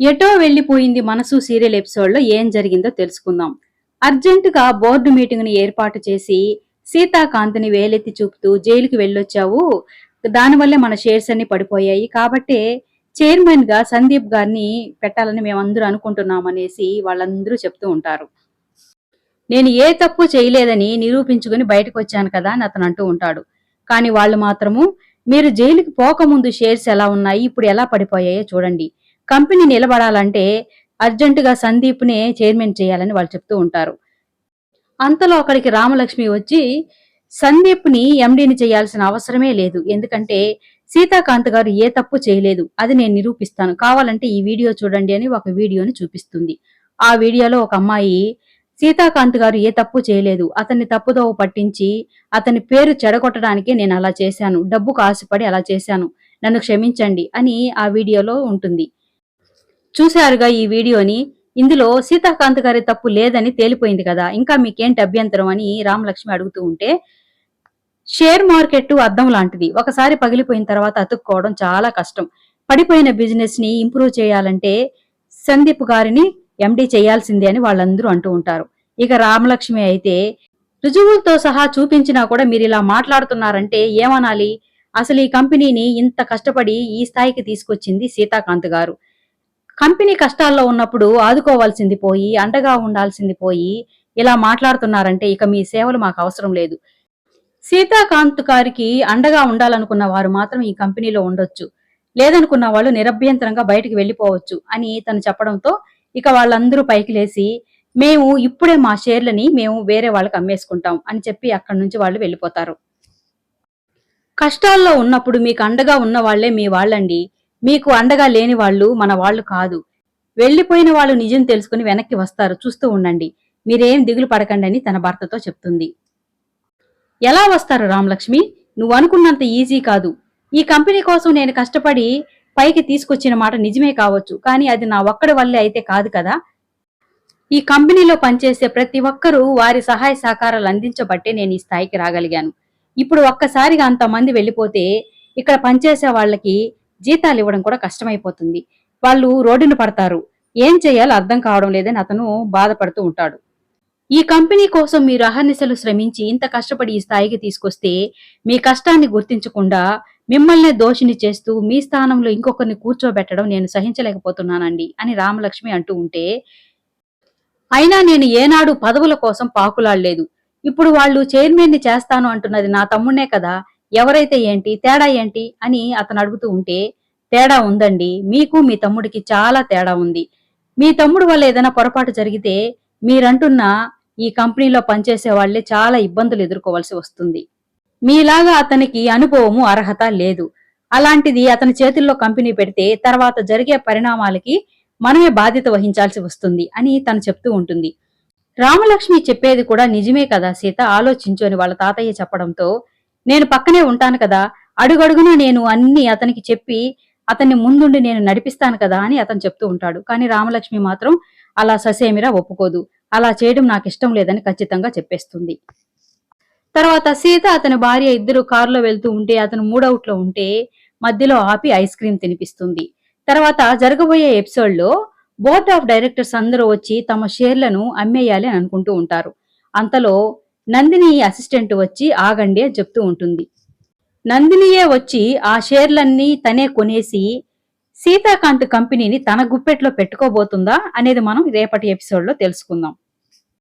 ఎటో వెళ్ళిపోయింది మనసు సీరియల్ ఎపిసోడ్లో ఏం జరిగిందో తెలుసుకుందాం. అర్జెంటుగా బోర్డు మీటింగ్ని ఏర్పాటు చేసి సీతాకాంత్ని వేలెత్తి చూపుతూ జైలుకి వెళ్ళొచ్చావు. దానివల్లే మన షేర్స్ అన్ని పడిపోయాయి. కాబట్టే చైర్మన్గా సందీప్ గారిని పెట్టాలని మేమందరూ అనుకుంటున్నాం అనేసి వాళ్ళందరూ చెప్తూ ఉంటారు. నేను ఏ తప్పు చేయలేదని నిరూపించుకుని బయటకు వచ్చాను కదా అని అతను అంటూ ఉంటాడు. కానీ వాళ్ళు మాత్రము మీరు జైలుకి పోకముందు షేర్స్ ఎలా ఉన్నాయి ఇప్పుడు ఎలా పడిపోయాయో చూడండి. కంపెనీ నిలబడాలంటే అర్జెంటుగా సందీప్నే చైర్మన్ చేయాలని వాళ్ళు చెప్తూ ఉంటారు. అంతలో అక్కడికి రామలక్ష్మి వచ్చి సందీప్ని ఎండీని చేయాల్సిన అవసరమే లేదు. ఎందుకంటే సీతాకాంత్ గారు ఏ తప్పు చేయలేదు. అది నేను నిరూపిస్తాను. కావాలంటే ఈ వీడియో చూడండి అని ఒక వీడియోని చూపిస్తుంది. ఆ వీడియోలో ఒక అమ్మాయి సీతాకాంత్ గారు ఏ తప్పు చేయలేదు. అతన్ని తప్పుదోవ పట్టించి అతని పేరు చెడగొట్టడానికి నేను అలా చేశాను. డబ్బుకు ఆశపడి అలా చేశాను. నన్ను క్షమించండి అని ఆ వీడియోలో ఉంటుంది. చూశారుగా ఈ వీడియోని. ఇందులో సీతాకాంత్ గారి తప్పు లేదని తేలిపోయింది కదా. ఇంకా మీకేంటి అభ్యంతరం అని రామలక్ష్మి అడుగుతూ ఉంటే షేర్ మార్కెట్ అద్దం లాంటిది. ఒకసారి పగిలిపోయిన తర్వాత అతుక్కోవడం చాలా కష్టం. పడిపోయిన బిజినెస్ని ఇంప్రూవ్ చేయాలంటే సందీప్ గారిని ఎండి చేయాల్సిందే అని వాళ్ళందరూ అంటూ ఉంటారు. ఇక రామలక్ష్మి అయితే రుజువులతో సహా చూపించినా కూడా మీరు ఇలా మాట్లాడుతున్నారంటే ఏమనాలి? అసలు ఈ కంపెనీని ఇంత కష్టపడి ఈ స్థాయికి తీసుకొచ్చింది సీతాకాంత్ గారు. కంపెనీ కష్టాల్లో ఉన్నప్పుడు ఆదుకోవాల్సింది పోయి అండగా ఉండాల్సింది పోయి ఇలా మాట్లాడుతున్నారంటే ఇక మీ సేవలు మాకు అవసరం లేదు. సీతాకాంత్ గారికి అండగా ఉండాలనుకున్న వారు మాత్రం ఈ కంపెనీలో ఉండొచ్చు. లేదనుకున్న వాళ్ళు నిరభ్యంతరంగా బయటికి వెళ్ళిపోవచ్చు అని తను చెప్పడంతో ఇక వాళ్ళందరూ పైకి లేసి మేము ఇప్పుడే మా షేర్లని మేము వేరే వాళ్ళకి అమ్మేసుకుంటాం అని చెప్పి అక్కడి నుంచి వాళ్ళు వెళ్ళిపోతారు. కష్టాల్లో ఉన్నప్పుడు మీకు అండగా ఉన్న వాళ్ళే మీ వాళ్ళండి. మీకు అండగా లేని వాళ్ళు మన వాళ్ళు కాదు. వెళ్ళిపోయిన వాళ్ళు నిజం తెలుసుకుని వెనక్కి వస్తారు. చూస్తూ ఉండండి. మీరేం దిగులు పడకండి అని తన భర్తతో చెప్తుంది. ఎలా వస్తారు రామలక్ష్మి? నువ్వు అనుకున్నంత ఈజీ కాదు. ఈ కంపెనీ కోసం నేను కష్టపడి పైకి తీసుకొచ్చిన మాట నిజమే కావచ్చు. కానీ అది నా ఒక్కడి వల్లే అయితే కాదు కదా. ఈ కంపెనీలో పనిచేసే ప్రతి ఒక్కరూ వారి సహాయ సహకారాలు అందించబట్టే నేను ఈ స్థాయికి రాగలిగాను. ఇప్పుడు ఒక్కసారిగా అంతమంది వెళ్ళిపోతే ఇక్కడ పనిచేసే వాళ్ళకి జీతాలు ఇవ్వడం కూడా కష్టమైపోతుంది. వాళ్ళు రోడ్డున పడతారు. ఏం చేయాలో అర్థం కావడం లేదని అతను బాధపడుతూ ఉంటాడు. ఈ కంపెనీ కోసం మీరు అహర్నిశలు శ్రమించి ఇంత కష్టపడి ఈ స్థాయికి తీసుకొస్తే మీ కష్టాన్ని గుర్తించకుండా మిమ్మల్నే దోషిని చేస్తూ మీ స్థానంలో ఇంకొకరిని కూర్చోబెట్టడం నేను సహించలేకపోతున్నానండి అని రామలక్ష్మి అంటూ ఉంటే అయినా నేను ఏనాడు పదవుల కోసం పాకులాడలేదు. ఇప్పుడు వాళ్ళు చైర్మన్ని చేస్తాను అంటున్నది నా తమ్ముడే కదా. ఎవరైతే ఏంటి తేడా ఏంటి అని అతను అడుగుతూ ఉంటే తేడా ఉందండి. మీకు మీ తమ్ముడికి చాలా తేడా ఉంది. మీ తమ్ముడు వల్ల ఏదైనా పొరపాటు జరిగితే మీరంటున్న ఈ కంపెనీలో పనిచేసే వాళ్ళే చాలా ఇబ్బందులు ఎదుర్కోవాల్సి వస్తుంది. మీలాగా అతనికి అనుభవము అర్హత లేదు. అలాంటిది అతని చేతుల్లో కంపెనీ పెడితే తర్వాత జరిగే పరిణామాలకి మనమే బాధ్యత వహించాల్సి వస్తుంది అని తను చెప్తూ ఉంటుంది. రామలక్ష్మి చెప్పేది కూడా నిజమే కదా సీత ఆలోచించు అని వాళ్ళ తాతయ్య చెప్పడంతో నేను పక్కనే ఉంటాను కదా అడుగడుగునా నేను అన్ని అతనికి చెప్పి అతన్ని ముందుండి నేను నడిపిస్తాను కదా అని అతను చెప్తూ ఉంటాడు. కానీ రామలక్ష్మి మాత్రం అలా ససేమిరా ఒప్పుకోదు. అలా చేయడం నాకు ఇష్టం లేదని ఖచ్చితంగా చెప్పేస్తుంది. తర్వాత సీత అతని భార్య ఇద్దరు కారులో వెళ్తూ ఉంటే అతను మూడవుట్లో లో ఉంటే మధ్యలో ఆపి ఐస్ క్రీమ్ తినిపిస్తుంది. తర్వాత జరగబోయే ఎపిసోడ్లో బోర్డ్ ఆఫ్ డైరెక్టర్స్ అందరూ వచ్చి తమ షేర్లను అమ్మేయాలి అని అనుకుంటూ ఉంటారు. అంతలో నందిని అసిస్టెంట్ వచ్చి ఆగండి అని చెప్తూ ఉంటుంది. నందినియే వచ్చి ఆ షేర్లన్నీ తనే కొనేసి సీతాకాంత్ కంపెనీని తన గుప్పెట్లో పెట్టుకోబోతుందా అనేది మనం రేపటి ఎపిసోడ్లో తెలుసుకుందాం.